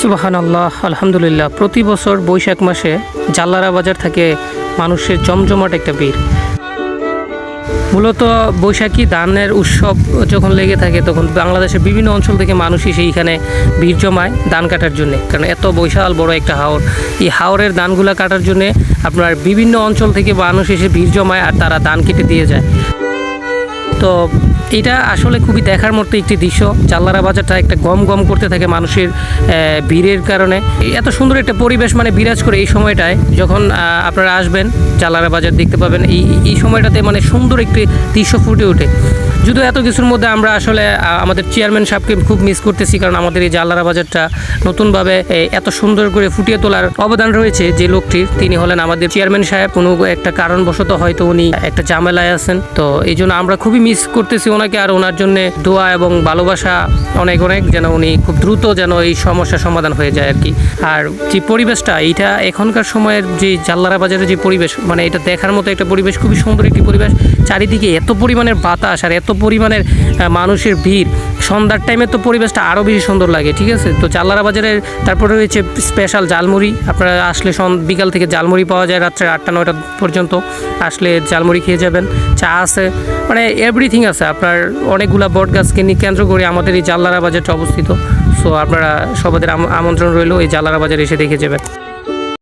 সুবাহান আল্লাহ আলহামদুলিল্লাহ। প্রতি বছর বৈশাখ মাসে জাল্লারা বাজার থাকে মানুষের জমজমাট একটা ভিড়। মূলত বৈশাখী ধানের উৎসব যখন লেগে থাকে তখন বাংলাদেশের বিভিন্ন অঞ্চল থেকে মানুষ এসে এইখানে ভিড় জমায় ধান কাটার জন্য। কারণ এত বিশাল বড় একটা হাওর। এই হাওরের ধানগুলা কাটার জন্য আপনার বিভিন্ন অঞ্চল থেকে মানুষ এসে ভিড় জমায় আর তারা ধান কেটে দিয়ে যায়। তো এটা আসলে খুবই দেখার মতো একটি দৃশ্য। চাল্লারা বাজারটা একটা গম গম করতে থাকে মানুষের ভিড়ের কারণে। এত সুন্দর একটা পরিবেশ মানে বিরাজ করে এই সময়টায়, যখন আপনারা আসবেন চাল্লারা বাজার দেখতে পাবেন, এই এই সময়টাতে মানে সুন্দর একটি দৃশ্য ফুটে ওঠে। যদিও এত কিছুর মধ্যে আমরা আসলে আমাদের চেয়ারম্যান সাহেবকে খুব মিস করতেছি, কারণ আমাদের এই জাল্লারা বাজারটা নতুনভাবে এত সুন্দর করে ফুটিয়ে তোলার অবদান রয়েছে যে লোকটির। তিনি হলেন আমাদের চেয়ারম্যান সাহেব। কোনো একটা কারণবশত হয়তো উনি একটা ঝামেলায় আছেন। তো এই জন্য আমরা খুবই মিস করতেছি ওনাকে আর ওনার জন্য দোয়া এবং ভালোবাসা অনেক অনেক যেন উনি খুব দ্রুত যেন এই সমস্যার সমাধান হয়ে যায় আর কি। আর যে পরিবেশটা, এইটা এখনকার সময়ের যে জাল্লারা বাজারের যে পরিবেশ মানে এটা দেখার মতো একটা পরিবেশ, খুবই সুন্দর একটি পরিবেশ। চারিদিকে এত পরিমাণের বাতাস আর এত পরিমাণের মানুষের ভিড়। সন্ধ্যার টাইমে তো পরিবেশটা আরও বেশি সুন্দর লাগে, ঠিক আছে? তো জাল্লারা বাজারের, তারপরে রয়েছে স্পেশাল জালমুড়ি আপনারা আসলে বিকাল থেকে জালমুড়ি পাওয়া যায় রাত্রে আটটা, নয়টা পর্যন্ত। আসলে জালমুড়ি খেয়ে যাবেন, চা আছে মানে এভরিথিং আছে। আপনার অনেকগুলা বট গাছকে নিয়ে কেন্দ্র করে আমাদের এই জাল্লারা বাজারটা অবস্থিত। সো আপনারা সবাদের আম- আমন্ত্রণ রইল এই জাল্লারা বাজার এসে দেখে যাবেন।